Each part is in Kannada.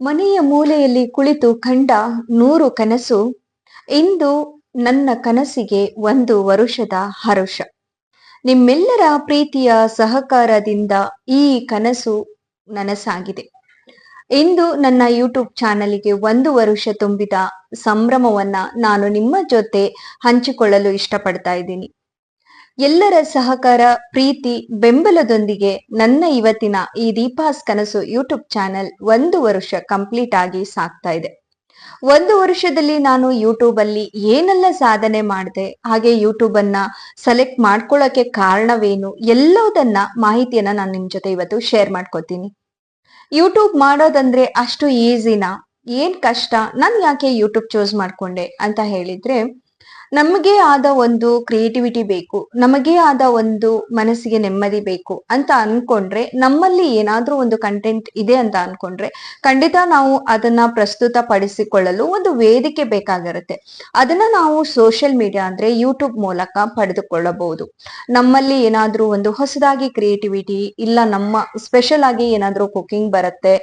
ಮನೆಯ ಮೂಲೆಯಲ್ಲಿ ಕುಳಿತು ಕಂಡ ನೂರು ಕನಸು, ಇಂದು ನನ್ನ ಕನಸಿಗೆ ಒಂದು ವರುಷದ ಹರುಷ. ನಿಮ್ಮೆಲ್ಲರ ಪ್ರೀತಿಯ ಸಹಕಾರದಿಂದ ಈ ಕನಸು ನನಸಾಗಿದೆ. ಇಂದು ನನ್ನ ಯೂಟ್ಯೂಬ್ ಚಾನಲ್ಗೆ ಒಂದು ವರುಷ ತುಂಬಿದ ಸಂಭ್ರಮವನ್ನ ನಾನು ನಿಮ್ಮ ಜೊತೆ ಹಂಚಿಕೊಳ್ಳಲು ಇಷ್ಟಪಡ್ತಾ ಇದ್ದೀನಿ. ಎಲ್ಲರ ಸಹಕಾರ, ಪ್ರೀತಿ, ಬೆಂಬಲದೊಂದಿಗೆ ನನ್ನ ಇವತ್ತಿನ ಈ ದೀಪಾಸ್ ಕನಸು ಯೂಟ್ಯೂಬ್ ಚಾನೆಲ್ ಒಂದು ವರ್ಷ ಕಂಪ್ಲೀಟ್ ಆಗಿ ಸಾಕ್ತಾ ಇದೆ. ಒಂದು ವರ್ಷದಲ್ಲಿ ನಾನು ಯೂಟ್ಯೂಬ್ ಅಲ್ಲಿ ಏನೆಲ್ಲ ಸಾಧನೆ ಮಾಡಿದೆ, ಹಾಗೆ ಯೂಟ್ಯೂಬ್ ಅನ್ನ ಸೆಲೆಕ್ಟ್ ಮಾಡ್ಕೊಳ್ಳೋಕೆ ಕಾರಣವೇನು ಎಲ್ಲದನ್ನ ಮಾಹಿತಿಯನ್ನ ನಾನು ನಿಮ್ ಜೊತೆ ಇವತ್ತು ಶೇರ್ ಮಾಡ್ಕೋತೀನಿ. ಯೂಟ್ಯೂಬ್ ಮಾಡೋದಂದ್ರೆ ಅಷ್ಟು ಈಸಿನಾ, ಏನ್ ಕಷ್ಟ, ನಾನು ಯಾಕೆ ಯೂಟ್ಯೂಬ್ ಚೂಸ್ ಮಾಡ್ಕೊಂಡೆ ಅಂತ ಹೇಳಿದ್ರೆ ನಮಗೆ ಆದ ಒಂದು ಕ್ರಿಯೇಟಿವಿಟಿ ಬೇಕು, ನಮಗೆ ಆದ ಒಂದು ಮನಸ್ಸಿಗೆ ನೆಮ್ಮದಿ ಬೇಕು ಅಂತ ಅನ್ಕೊಂಡ್ರೆ ನಮ್ಮಲ್ಲಿ ಏನಾದ್ರೂ ಒಂದು ಕಂಟೆಂಟ್ ಇದೆ ಅಂತ ಅನ್ಕೊಂಡ್ರೆ ಖಂಡಿತ ನಾವು ಅದನ್ನ ಪ್ರಸ್ತುತ ಪಡಿಸಿಕೊಳ್ಳಲು ಒಂದು ವೇದಿಕೆ ಬೇಕಾಗಿರುತ್ತೆ. ಅದನ್ನ ನಾವು ಸೋಷಿಯಲ್ ಮೀಡಿಯಾ ಅಂದ್ರೆ ಯೂಟ್ಯೂಬ್ ಮೂಲಕ ಪಡೆದುಕೊಳ್ಳಬಹುದು. ನಮ್ಮಲ್ಲಿ ಏನಾದ್ರೂ ಒಂದು ಹೊಸದಾಗಿ ಕ್ರಿಯೇಟಿವಿಟಿ ಇಲ್ಲ, ನಮ್ಮ ಸ್ಪೆಷಲ್ ಆಗಿ ಏನಾದ್ರೂ ಕುಕಿಂಗ್ ಬರುತ್ತೆ,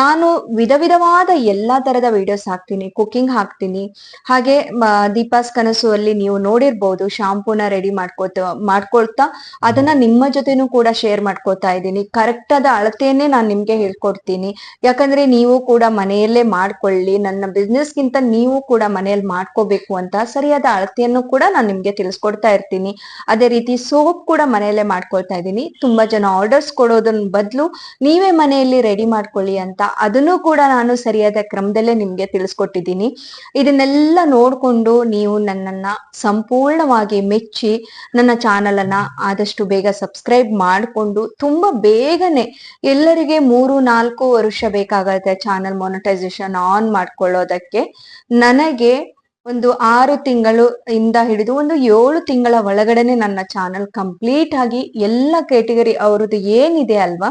ನಾನು ವಿಧ ವಿಧವಾದ ಎಲ್ಲಾ ತರದ ವಿಡಿಯೋಸ್ ಹಾಕ್ತೀನಿ ಕುಕಿಂಗ್ ಹಾಕ್ತೀನಿ, ಹಾಗೆ ದೀಪಾಸ್ ಕನಸು ಅಲ್ಲಿ ನೀವು ನೋಡಿರ್ಬೋದು ಶಾಂಪೂನ ರೆಡಿ ಮಾಡ್ಕೋತ, ಮಾಡ್ಕೊಳ್ತಾ ಅದನ್ನ ನಿಮ್ಮ ಜೊತೆನೂ ಕೂಡ ಶೇರ್ ಮಾಡ್ಕೋತಾ ಇದ್ದೀನಿ. ಕರೆಕ್ಟ್ ಆದ ಅಳತೆಯನ್ನೇ ನಾನು ನಿಮ್ಗೆ ಹೇಳ್ಕೊಡ್ತೀನಿ. ಯಾಕಂದ್ರೆ ನೀವು ಕೂಡ ಮನೆಯಲ್ಲೇ ಮಾಡ್ಕೊಳ್ಳಿ. ನನ್ನ ಬಿಸ್ನೆಸ್ ಗಿಂತ ನೀವು ಕೂಡ ಮನೆಯಲ್ಲಿ ಮಾಡ್ಕೋಬೇಕು ಅಂತ ಸರಿಯಾದ ಅಳತೆಯನ್ನು ಕೂಡ ನಾನು ನಿಮ್ಗೆ ತಿಳಿಸ್ಕೊಡ್ತಾ ಇರ್ತೀನಿ. ಅದೇ ರೀತಿ ಸೋಪ್ ಕೂಡ ಮನೆಯಲ್ಲೇ ಮಾಡ್ಕೊಳ್ತಾ ಇದ್ದೀನಿ. ತುಂಬಾ ಜನ ಆರ್ಡರ್ಸ್ ಕೊಡೋದನ್ನ ಬದಲು ನೀವೇ ಮನೆಯಲ್ಲಿ ರೆಡಿ ಮಾಡ್ಕೊಳ್ಳಿ ಅಂತ ಅದನ್ನು ಕೂಡ ನಾನು ಸರಿಯಾದ ಕ್ರಮದಲ್ಲೇ ನಿಮ್ಗೆ ತಿಳಿಸ್ಕೊಟ್ಟಿದ್ದೀನಿ. ಇದನ್ನೆಲ್ಲ ನೋಡ್ಕೊಂಡು ನೀವು ನನ್ನನ್ನ ಸಂಪೂರ್ಣವಾಗಿ ಮೆಚ್ಚಿ ನನ್ನ ಚಾನಲನ್ನ ಆದಷ್ಟು ಬೇಗ ಸಬ್ಸ್ಕ್ರೈಬ್ ಮಾಡಿಕೊಂಡು ತುಂಬಾ ಬೇಗನೆ ಎಲ್ಲರಿಗೆ ಮೂರು, ನಾಲ್ಕು ವರ್ಷ ಬೇಕಾಗತ್ತೆ ಚಾನಲ್ ಮೊನಟೈಸೇಷನ್ ಆನ್ ಮಾಡ್ಕೊಳ್ಳೋದಕ್ಕೆ. ನನಗೆ ಒಂದು ಆರು ತಿಂಗಳು ಇಂದ ಹಿಡಿದು ಒಂದು ಏಳು ತಿಂಗಳ ಒಳಗಡೆನೆ ನನ್ನ ಚಾನಲ್ ಕಂಪ್ಲೀಟ್ ಆಗಿ ಎಲ್ಲ ಕ್ಯಾಟಗರಿ ಅವ್ರದ್ದು ಏನಿದೆ ಅಲ್ವಾ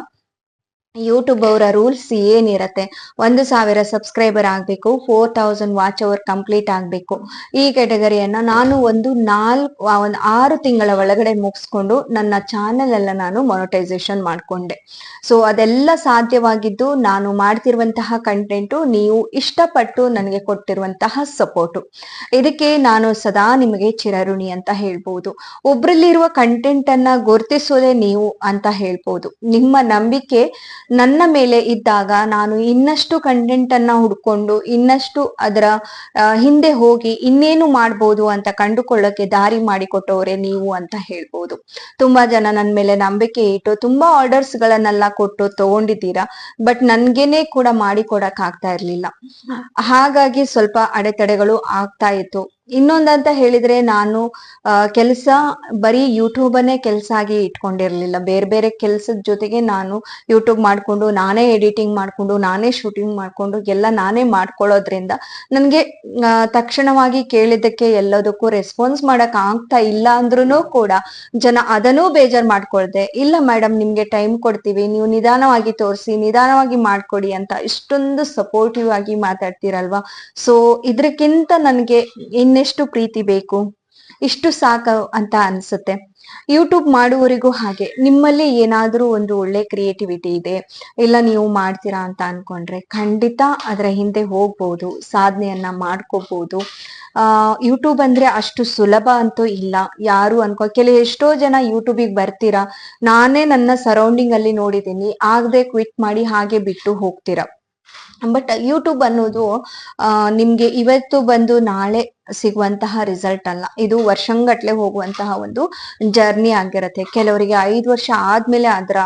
ಯೂಟ್ಯೂಬ್ ಅವರ ರೂಲ್ಸ್ ಏನಿರತ್ತೆ? ಒಂದು ಸಾವಿರ ಸಬ್ಸ್ಕ್ರೈಬರ್ ಆಗ್ಬೇಕು four thousand watch hour complete ಆಗ್ಬೇಕು. ಈ ಕ್ಯಾಟಗರಿಯನ್ನ ನಾನು ಒಂದು ನಾಲ್ಕು ಒಂದು ಆರು ತಿಂಗಳ ಒಳಗಡೆ ಮುಗಿಸ್ಕೊಂಡು ನನ್ನ ಚಾನೆಲ್ ಎಲ್ಲ ನಾನು ಮೊನಟೈಸೇಷನ್ ಮಾಡಿಕೊಂಡೆ. ಸೊ ಅದೆಲ್ಲ ಸಾಧ್ಯವಾಗಿದ್ದು ನಾನು ಮಾಡ್ತಿರುವಂತಹ ಕಂಟೆಂಟು ನೀವು ಇಷ್ಟಪಟ್ಟು ನನಗೆ ಕೊಟ್ಟಿರುವಂತಹ ಸಪೋರ್ಟು ಇದಕ್ಕೆ ನಾನು ಸದಾ ನಿಮಗೆ ಚಿರಋಣಿ ಅಂತ ಹೇಳ್ಬೋದು. ಒಬ್ರಲ್ಲಿರುವ ಕಂಟೆಂಟನ್ನು ಗುರುತಿಸೋದೇ ನೀವು ಅಂತ ಹೇಳ್ಬೋದು. ನಿಮ್ಮ ನಂಬಿಕೆ ನನ್ನ ಮೇಲೆ ಇದ್ದಾಗ ನಾನು ಇನ್ನಷ್ಟು ಕಂಟೆಂಟ್ ಅನ್ನ ಹುಡ್ಕೊಂಡು, ಇನ್ನಷ್ಟು ಅದರ ಹಿಂದೆ ಹೋಗಿ ಇನ್ನೇನು ಮಾಡ್ಬೋದು ಅಂತ ಕಂಡುಕೊಳ್ಳಕ್ಕೆ ದಾರಿ ಮಾಡಿಕೊಟ್ಟವರೇ ನೀವು ಅಂತ ಹೇಳ್ಬೋದು. ತುಂಬಾ ಜನ ನನ್ನ ಮೇಲೆ ನಂಬಿಕೆ ಇಟ್ಟು, ತುಂಬಾ ಆರ್ಡರ್ಸ್ ಗಳನ್ನೆಲ್ಲ ಕೊಟ್ಟು ತಗೊಂಡಿದ್ದೀರಾ ಬಟ್ ನನ್ಗೆನೆ ಕೂಡ ಮಾಡಿಕೊಡಕ್ ಆಗ್ತಾ ಇರ್ಲಿಲ್ಲ. ಹಾಗಾಗಿ ಸ್ವಲ್ಪ ಅಡೆತಡೆಗಳು ಆಗ್ತಾ ಇತ್ತು. ಇನ್ನೊಂದಂತ ಹೇಳಿದ್ರೆ ನಾನು ಕೆಲಸ ಬರೀ ಯೂಟ್ಯೂಬ್ ಅನ್ನೇ ಕೆಲಸ ಆಗಿ ಇಟ್ಕೊಂಡಿರ್ಲಿಲ್ಲ. ಬೇರೆ ಬೇರೆ ಕೆಲಸದ ಜೊತೆಗೆ ನಾನು ಯೂಟ್ಯೂಬ್ ಮಾಡ್ಕೊಂಡು, ನಾನೇ ಎಡಿಟಿಂಗ್ ಮಾಡ್ಕೊಂಡು, ನಾನೇ ಶೂಟಿಂಗ್ ಮಾಡ್ಕೊಂಡು, ಎಲ್ಲ ನಾನೇ ಮಾಡ್ಕೊಳ್ಳೋದ್ರಿಂದ ನನಗೆ ತಕ್ಷಣವಾಗಿ ಕೇಳಿದ್ದಕ್ಕೆ ಎಲ್ಲದಕ್ಕೂ ರೆಸ್ಪಾನ್ಸ್ ಮಾಡಕ್ ಆಗ್ತಾ ಇಲ್ಲ ಅಂದ್ರೂ ಕೂಡ ಜನ ಅದನ್ನೂ ಬೇಜಾರ್ ಮಾಡ್ಕೊಳ್ದೆ, ಇಲ್ಲ ಮೇಡಮ್, ನಿಮ್ಗೆ ಟೈಮ್ ಕೊಡ್ತೀವಿ, ನೀವು ನಿಧಾನವಾಗಿ ತೋರಿಸಿ, ನಿಧಾನವಾಗಿ ಮಾಡ್ಕೊಡಿ ಅಂತ ಇಷ್ಟೊಂದು ಸಪೋರ್ಟಿವ್ ಆಗಿ ಮಾತಾಡ್ತೀರಲ್ವಾ? ಸೊ ಇದ್ರಕ್ಕಿಂತ ನನಗೆ ಇನ್ನೆಷ್ಟು ಪ್ರೀತಿ ಬೇಕು? ಇಷ್ಟು ಸಾಕು ಅಂತ ಅನ್ಸುತ್ತೆ. ಯೂಟ್ಯೂಬ್ ಮಾಡುವವರಿಗೂ ಹಾಗೆ. ನಿಮ್ಮಲ್ಲಿ ಏನಾದ್ರೂ ಒಂದು ಒಳ್ಳೆ ಕ್ರಿಯೇಟಿವಿಟಿ ಇದೆ, ಇಲ್ಲ ನೀವು ಮಾಡ್ತೀರಾ ಅಂತ ಅನ್ಕೊಂಡ್ರೆ ಖಂಡಿತ ಅದರ ಹಿಂದೆ ಹೋಗ್ಬೋದು, ಸಾಧನೆಯನ್ನ ಮಾಡ್ಕೋಬಹುದು ಯೂಟ್ಯೂಬ್ ಅಂದ್ರೆ ಅಷ್ಟು ಸುಲಭ ಅಂತೂ ಇಲ್ಲ. ಯಾರು ಅನ್ಕೋ ಕೆಲ ಎಷ್ಟೋ ಜನ ಯೂಟ್ಯೂಬಿಗೆ ಬರ್ತೀರಾ. ನಾನೇ ನನ್ನ ಸರೌಂಡಿಂಗ್ ಅಲ್ಲಿ ನೋಡಿದ್ದೀನಿ. ಆಗದೆ ಕ್ವಿಟ್ ಮಾಡಿ ಹಾಗೆ ಬಿಟ್ಟು ಹೋಗ್ತೀರಾ. ಬಟ್ ಯೂಟ್ಯೂಬ್ ಅನ್ನೋದು ನಿಮ್ಗೆ ಇವತ್ತು ಬಂದು ನಾಳೆ ಸಿಗುವಂತಹ ರಿಸಲ್ಟ್ ಅಲ್ಲ. ಇದು ವರ್ಷಂಗಟ್ಲೆ ಹೋಗುವಂತಹ ಒಂದು ಜರ್ನಿ ಆಗಿರುತ್ತೆ. ಕೆಲವರಿಗೆ ಐದು ವರ್ಷ ಆದ್ಮೇಲೆ ಅದರ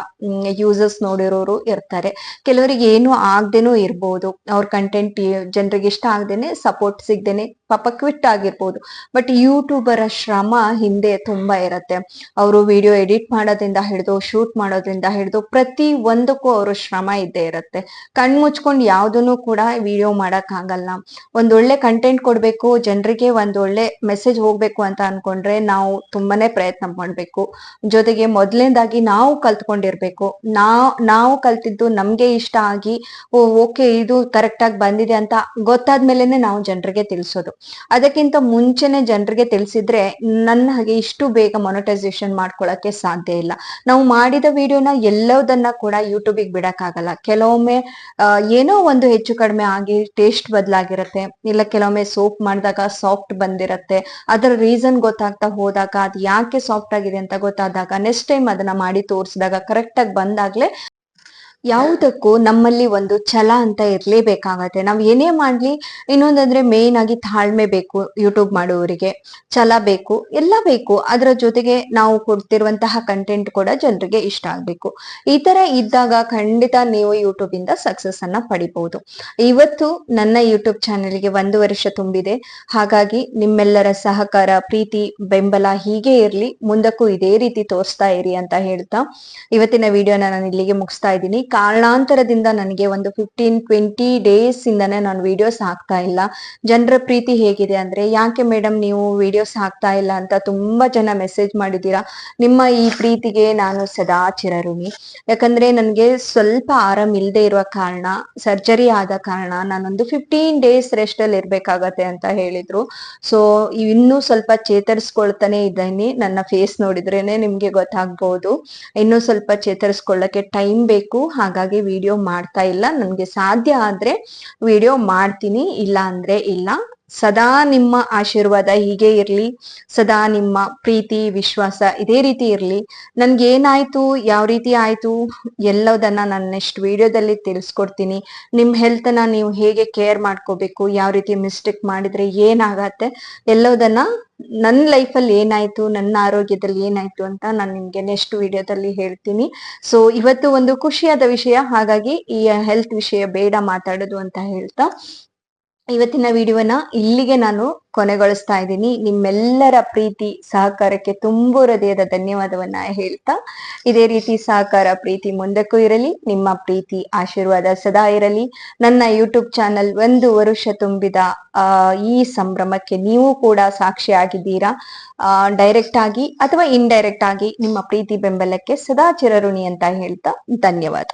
ಯೂಸಸ್ ನೋಡಿರೋರು ಇರ್ತಾರೆ. ಕೆಲವರಿಗೆ ಏನು ಆಗ್ದೇನೂ ಇರ್ಬೋದು. ಅವ್ರ ಕಂಟೆಂಟ್ ಜನರಿಗೆ ಇಷ್ಟ ಆಗ್ದೇನೆ ಸಪೋರ್ಟ್ ಸಿಗ್ದೇನೆ ಪಾಪ ಕ್ವಿಟ್ ಆಗಿರ್ಬೋದು. ಬಟ್ ಯೂಟ್ಯೂಬರ ಶ್ರಮ ಹಿಂದೆ ತುಂಬಾ ಇರತ್ತೆ. ಅವರು ವಿಡಿಯೋ ಎಡಿಟ್ ಮಾಡೋದ್ರಿಂದ ಹಿಡಿದು ಶೂಟ್ ಮಾಡೋದ್ರಿಂದ ಹಿಡಿದು ಪ್ರತಿ ಒಂದಕ್ಕೂ ಅವರು ಶ್ರಮ ಇದ್ದೇ ಇರತ್ತೆ. ಕಣ್ ಮುಚ್ಕೊಂಡು ಯಾವ್ದನ್ನು ಕೂಡ ವಿಡಿಯೋ ಮಾಡಕ್ ಆಗಲ್ಲ. ಒಂದೊಳ್ಳೆ ಕಂಟೆಂಟ್ ಕೊಡ್ಬೇಕು, ಜನರಿಗೆ ಒಂದೊಳ್ಳೆ ಮೆಸೇಜ್ ಹೋಗ್ಬೇಕು ಅಂತ ಅನ್ಕೊಂಡ್ರೆ ನಾವು ತುಂಬಾನೇ ಪ್ರಯತ್ನ ಮಾಡ್ಬೇಕು. ಜೊತೆಗೆ ಮೊದಲನೇದಾಗಿ ನಾವು ಕಲ್ತ್ಕೊಂಡಿರ್ಬೇಕು. ನಾವು ನಾವು ಕಲ್ತಿದ್ದು ನಮ್ಗೆ ಇಷ್ಟ ಆಗಿ ಓಕೆ, ಇದು ಕರೆಕ್ಟ್ ಆಗಿ ಬಂದಿದೆ ಅಂತ ಗೊತ್ತಾದ್ಮೇಲೆನೆ ನಾವು ಜನರಿಗೆ ತಿಳಿಸೋದು. ಅದಕ್ಕಿಂತ ಮುಂಚೆನೆ ಜನರಿಗೆ ತಿಳಿಸಿದ್ರೆ ನನ್ನ ಹಾಗೆ ಇಷ್ಟು ಬೇಗ ಮೊನಟೈಸೇಷನ್ ಮಾಡ್ಕೊಳಕ್ಕೆ ಸಾಧ್ಯ ಇಲ್ಲ. ನಾವು ಮಾಡಿದ ವಿಡಿಯೋನ ಎಲ್ಲದನ್ನ ಕೂಡ ಯೂಟ್ಯೂಬಿಗೆ ಬಿಡಕ್ಕಾಗಲ್ಲ ಕೆಲವೊಮ್ಮೆ ಏನೋ ಒಂದು ಹೆಚ್ಚು ಕಡಿಮೆ ಆಗಿ ಟೇಸ್ಟ್ ಬದಲಾಗಿರುತ್ತೆ. ಇಲ್ಲ ಕೆಲವೊಮ್ಮೆ ಸೋಪ್ ಮಾಡಿದಾಗ ಸಾಫ್ಟ್ ಬಂದಿರತ್ತೆ. ಅದರ ರೀಸನ್ ಗೊತ್ತಾಗ್ತಾ ಹೋದಾಗ ಅದು ಯಾಕೆ ಸಾಫ್ಟ್ ಆಗಿದೆ ಅಂತ ಗೊತ್ತಾದಾಗ ನೆಕ್ಸ್ಟ್ ಟೈಮ್ ಅದನ್ನ ಮಾಡಿ ತೋರಿಸಿದಾಗ ಕರೆಕ್ಟ್ ಆಗಿ ಬಂದಾಗ್ಲೇ ಯಾವುದಕ್ಕೂ ನಮ್ಮಲ್ಲಿ ಒಂದು ಛಲ ಅಂತ ಇರ್ಲೇಬೇಕಾಗತ್ತೆ. ನಾವ್ ಏನೇ ಮಾಡ್ಲಿ, ಇನ್ನೊಂದಂದ್ರೆ ಮೇನ್ ಆಗಿ ತಾಳ್ಮೆ ಬೇಕು ಯೂಟ್ಯೂಬ್ ಮಾಡುವವರಿಗೆ ಛಲ ಬೇಕು, ಎಲ್ಲ ಬೇಕು. ಅದರ ಜೊತೆಗೆ ನಾವು ಕೊಡ್ತಿರುವಂತಹ ಕಂಟೆಂಟ್ ಕೂಡ ಜನರಿಗೆ ಇಷ್ಟ ಆಗ್ಬೇಕು. ಈ ತರ ಇದ್ದಾಗ ಖಂಡಿತ ನೀವು ಯೂಟ್ಯೂಬ್ ಇಂದ ಸಕ್ಸಸ್ ಅನ್ನ ಪಡಿಬಹುದು ಇವತ್ತು ನನ್ನ ಯೂಟ್ಯೂಬ್ ಚಾನೆಲ್ಗೆ ಒಂದು ವರ್ಷ ತುಂಬಿದೆ. ಹಾಗಾಗಿ ನಿಮ್ಮೆಲ್ಲರ ಸಹಕಾರ, ಪ್ರೀತಿ, ಬೆಂಬಲ ಹೀಗೆ ಇರ್ಲಿ. ಮುಂದಕ್ಕೂ ಇದೇ ರೀತಿ ತೋರಿಸ್ತಾ ಇರಿ ಅಂತ ಹೇಳ್ತಾ, ಇವತ್ತಿನ ವಿಡಿಯೋನ ನಾನು ಇಲ್ಲಿಗೆ ಮುಗಿಸ್ತಾ ಇದ್ದೀನಿ. ಕಾರಣಾಂತರದಿಂದ ನನಗೆ ಒಂದು ಫಿಫ್ಟೀನ್ ಟ್ವೆಂಟಿ ಡೇಸ್ ಇಂದನೇ ನಾನು ವಿಡಿಯೋಸ್ ಹಾಕ್ತಾ ಇಲ್ಲ. ಜನರ ಪ್ರೀತಿ ಹೇಗಿದೆ ಅಂದ್ರೆ, ಯಾಕೆ ಮೇಡಮ್ ನೀವು ವಿಡಿಯೋಸ್ ಹಾಕ್ತಾ ಇಲ್ಲ ಅಂತ ತುಂಬಾ ಜನ ಮೆಸೇಜ್ ಮಾಡಿದ್ದೀರಾ? ನಿಮ್ಮ ಈ ಪ್ರೀತಿಗೆ ನಾನು ಸದಾ ಚಿರಋಣಿ. ಯಾಕಂದ್ರೆ ನನಗೆ ಸ್ವಲ್ಪ ಆರಾಮ್ ಇಲ್ಲದೆ ಇರುವ ಕಾರಣ ಸರ್ಜರಿ ಆದ ಕಾರಣ ನಾನೊಂದು ಫಿಫ್ಟೀನ್ ಡೇಸ್ ರೆಸ್ಟ್ ಅಲ್ಲಿ ಇರ್ಬೇಕಾಗತ್ತೆ ಅಂತ ಹೇಳಿದ್ರು. ಸೊ ಇನ್ನೂ ಸ್ವಲ್ಪ ಚೇತರಿಸ್ಕೊಳ್ತಾನೆ ಇದ್ದೀನಿ. ನನ್ನ ಫೇಸ್ ನೋಡಿದ್ರೇನೆ ನಿಮ್ಗೆ ಗೊತ್ತಾಗ್ಬಹುದು ಇನ್ನೂ ಸ್ವಲ್ಪ ಚೇತರಿಸ್ಕೊಳ್ಳಕ್ಕೆ ಟೈಮ್ ಬೇಕು. ಹಾಗಾಗಿ ವಿಡಿಯೋ ಮಾಡ್ತಾ ಇಲ್ಲ. ನನ್ಗೆ ಸಾಧ್ಯ ಆದ್ರೆ ವಿಡಿಯೋ ಮಾಡ್ತೀನಿ ಇಲ್ಲ ಅಂದ್ರೆ ಇಲ್ಲ. ಸದಾ ನಿಮ್ಮ ಆಶೀರ್ವಾದ ಹೀಗೆ ಇರ್ಲಿ, ಸದಾ ನಿಮ್ಮ ಪ್ರೀತಿ, ವಿಶ್ವಾಸ ಇದೇ ರೀತಿ ಇರ್ಲಿ. ನನ್ಗೆ ಏನಾಯ್ತು ಯಾವ ರೀತಿ ಆಯ್ತು ಎಲ್ಲದನ್ನ ನಾನು ನೆಕ್ಸ್ಟ್ ವಿಡಿಯೋದಲ್ಲಿ ತಿಳಿಸ್ಕೊಡ್ತೀನಿ. ನಿಮ್ ಹೆಲ್ತ್ನ ನೀವು ಹೇಗೆ ಕೇರ್ ಮಾಡ್ಕೋಬೇಕು, ಯಾವ ರೀತಿ ಮಿಸ್ಟೇಕ್ ಮಾಡಿದ್ರೆ ಏನಾಗತ್ತೆ, ಎಲ್ಲದನ್ನ ನನ್ನ ಅಲ್ಲಿ ಏನಾಯ್ತು, ನನ್ನ ಆರೋಗ್ಯದಲ್ಲಿ ಏನಾಯ್ತು ಅಂತ ನಾನು ನಿಮ್ಗೆ ನೆಕ್ಸ್ಟ್ ವಿಡಿಯೋದಲ್ಲಿ ಹೇಳ್ತೀನಿ. ಸೊ ಇವತ್ತು ಒಂದು ಖುಷಿಯಾದ ವಿಷಯ, ಹಾಗಾಗಿ ಈ ಹೆಲ್ತ್ ವಿಷಯ ಬೇಡ ಮಾತಾಡೋದು ಅಂತ ಹೇಳ್ತಾ ಇವತ್ತಿನ ವಿಡಿಯೋನ ಇಲ್ಲಿಗೆ ನಾನು ಕೊನೆಗೊಳಿಸ್ತಾ ಇದ್ದೀನಿ. ನಿಮ್ಮೆಲ್ಲರ ಪ್ರೀತಿ, ಸಹಕಾರಕ್ಕೆ ತುಂಬು ಹೃದಯದ ಧನ್ಯವಾದವನ್ನ ಹೇಳ್ತಾ ಇದೇ ರೀತಿ ಸಹಕಾರ, ಪ್ರೀತಿ ಮುಂದಕ್ಕೂ ಇರಲಿ, ನಿಮ್ಮ ಪ್ರೀತಿ, ಆಶೀರ್ವಾದ ಸದಾ ಇರಲಿ. ನನ್ನ ಯೂಟ್ಯೂಬ್ ಚಾನಲ್ ಒಂದು ವರುಷ ತುಂಬಿದ ಈ ಸಂಭ್ರಮಕ್ಕೆ ನೀವು ಕೂಡ ಸಾಕ್ಷಿಯಾಗಿದ್ದೀರಾ ಆ ಡೈರೆಕ್ಟ್ ಆಗಿ ಅಥವಾ ಇನ್ಡೈರೆಕ್ಟ್ ಆಗಿ ನಿಮ್ಮ ಪ್ರೀತಿ ಬೆಂಬಲಕ್ಕೆ ಸದಾ ಚಿರಋಣಿ ಅಂತ ಹೇಳ್ತಾ ಧನ್ಯವಾದ.